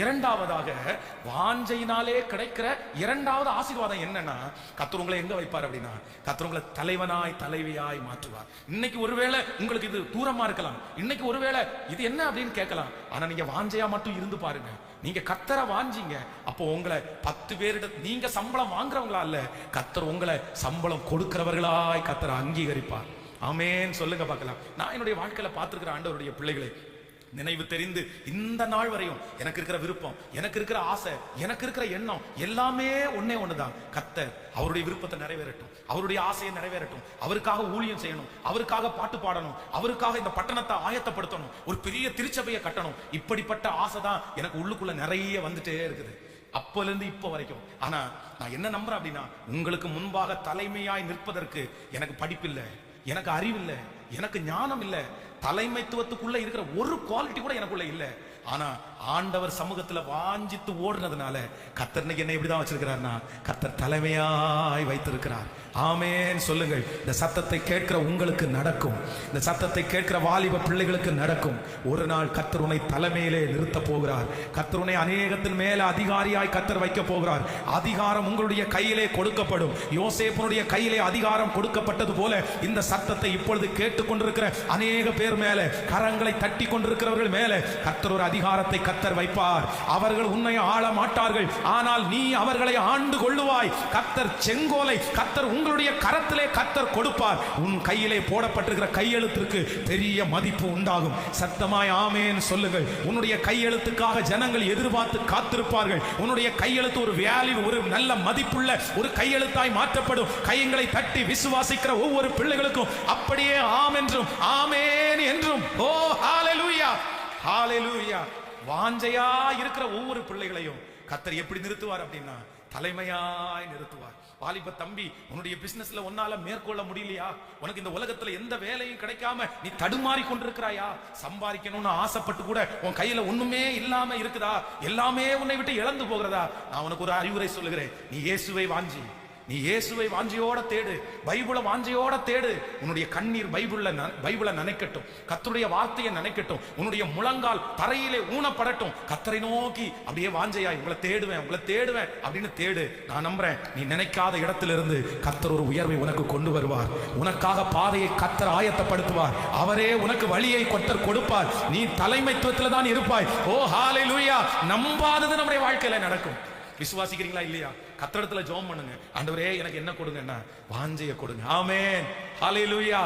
இரண்டாவதாக வாஞ்சையினாலே கிடைக்கிற இரண்டாவது ஆசீர்வாதம் என்னன்னா கத்தர் உங்களை எங்க வைப்பார் அப்படின்னா கத்தர் உங்களை தலைவனாய் தலைவியாய் மாற்றுவார். இன்னைக்கு ஒருவேளை உங்களுக்கு இது தூரமா இருக்கலாம். இன்னைக்கு ஒருவேளை இது என்ன அப்படின்னு கேட்கலாம். ஆனா நீங்க வாஞ்சையா மட்டும் இருந்து பாருங்க. நீங்க கத்தர வாஞ்சிங்க. அப்போ உங்களை பத்து பேரிட நீங்க சம்பளம் வாங்குறவங்களா இல்ல கத்தர் உங்களை சம்பளம் கொடுக்கிறவர்களாய் கத்தரை அங்கீகரிப்பார். ஆமேன்னு சொல்லுங்க பார்க்கலாம். நான் என்னுடைய வாழ்க்கையில பார்த்திருக்கிற ஆண்டவருடைய பிள்ளைகளை நினைவு தெரிந்து இந்த நாள் வரையும் எனக்கு இருக்கிற விருப்பம் எனக்கு இருக்கிற ஆசை எனக்கு இருக்கிற எண்ணம் எல்லாமே ஒன்னே ஒண்ணுதான். கத்தர் அவருடைய விருப்பத்தை நிறைவேறட்டும். அவருடைய ஆசையை நிறைவேறட்டும். அவருக்காக ஊழியம் செய்யணும். அவருக்காக பாட்டு பாடணும். அவருக்காக இந்த பட்டணத்தை ஆயத்தப்படுத்தணும். ஒரு பெரிய திருச்சபையை கட்டணும். இப்படிப்பட்ட ஆசை தான் எனக்கு உள்ளுக்குள்ள நிறைய வந்துட்டே இருக்குது. அப்பல இருந்து இப்போ வரைக்கும். ஆனா நான் என்ன நம்புறேன் அப்படின்னா உங்களுக்கு முன்பாக தலைமையாய் நிற்பதற்கு எனக்கு படிப்பில்லை. எனக்கு அறிவில்லை. எனக்கு ஞானம் இல்லை தலைமைத்துவத்துக்குள்ள இருக்கிற ஒரு குவாலிட்டி கூட எனக்குள்ள இல்லை. ஆனா ஆண்டவர் சமூகத்துல வாஞ்சித்து ஓடுனதுனால கத்தர் இன்னைக்கு என்ன எப்படிதான் வச்சிருக்கிறார்னா கத்தர் தலைமையாய் வைத்திருக்கிறார். ஆமேன். சொல்லுங்கள். இந்த சத்தத்தை கேட்கிற உங்களுக்கு நடக்கும். இந்த சத்தத்தை கேட்கிற வாலிப பிள்ளைகளுக்கு நடக்கும். ஒரு நாள் கத்தருனை தலைமையிலே நிறுத்த போகிறார். கத்தருனை அநேகத்தின் மேல அதிகாரியாய் கத்தர் வைக்க போகிறார். அதிகாரம் உங்களுடைய கையிலே கொடுக்கப்படும். யோசேப்பனுடைய கையிலே அதிகாரம் கொடுக்கப்பட்டது போல இந்த சத்தத்தை இப்பொழுது கேட்டுக்கொண்டிருக்கிற அநேக பேர் மேல கரங்களை தட்டி கொண்டிருக்கிறவர்கள் மேல கத்தர் ஒரு அதிகாரத்தை கத்தர் வைப்பார். அவர்கள் உன்னை ஆள மாட்டார்கள் ஆனால் நீ அவர்களை ஆண்டு கொள்ளுவாய். கத்தர் செங்கோலை கத்தர் உங்களுடைய கரத்திலே கத்தர் கொடுப்பார். உன் கையிலே போடப்பட்டிருக்கிற கையெழுத்திற்கு பெரிய மதிப்பு உண்டாகும். சத்தமாய் ஆமேன் சொல்லுங்கள். உன்னுடைய கையெழுத்துக்காக ஜனங்கள் எதிர்பார்த்து காத்திருப்பார்கள். உன்னுடைய கையெழுத்து ஒரு வேல்யூ ஒரு நல்ல மதிப்புள்ள ஒரு கையெழுத்தாய் மாற்றப்படும். கையங்களை தட்டி விசுவாசிக்கிற ஒவ்வொரு பிள்ளைகளுக்கும் அப்படியே ஆம் என்றும் ஆமேன் என்றும். ஓ ஹாலெலூயா வாஞ்சையா இருக்கிற ஒவ்வொரு பிள்ளைகளையும் கத்தர் எப்படி நிறுத்துவார் அப்படின்னா தலைமையாய் நிறுத்துவார். வாலிப தம்பி உன்னுடைய பிசினஸ்ல உன்னால மேற்கொள்ள முடியலையா? உனக்கு இந்த உலகத்துல எந்த வேலையும் கிடைக்காம நீ தடுமாறி கொண்டிருக்கிறாயா? சம்பாதிக்கணும்னு ஆசைப்பட்டு கூட உன் கையில ஒண்ணுமே இல்லாம இருக்குதா? எல்லாமே உன்னை விட்டு இழந்து போகிறதா? நான் உனக்கு ஒரு அறிவுரை சொல்லுகிறேன். நீ இயேசுவை வாஞ்சி. நீ இயேசுவை வாஞ்சியோட தேடு பைபிளை வாஞ்சியோட தேடு. உன்னுடைய கண்ணீர் பைபிள்ல ந- பைபிளை நினைக்கட்டும். கத்தருடைய வார்த்தையை நினைக்கட்டும். உன்னுடைய முழங்கால் தரையிலே ஊனப்படட்டும். கத்தரை நோக்கி அப்படியே வாஞ்சையாய் உங்களை தேடுவேன் உங்களை தேடுவேன் அப்படின்னு தேடு. நான் நம்புறேன் நீ நினைக்காத இடத்திலிருந்து கத்தர் ஒரு உயர்வை உனக்கு கொண்டு வருவார். உனக்காக பாதையை கத்தர் ஆயத்தப்படுத்துவார். அவரே உனக்கு வழியை கொத்தர் கொடுப்பார். நீ தலைமைத்துவத்தில் தான் இருப்பாய். ஓ ஹாலை லூயா நம்பாதது நம்முடைய வாழ்க்கையில நடக்கும். விசுவாசிக்கிறீங்களா இல்லையா? கத்தடத்துல ஜோம் பண்ணுங்க. ஆண்டவரே எனக்கு என்ன கொடுங்கன்னா வாஞ்சைய கொடுங்க. ஆமே ஹாலே லூயா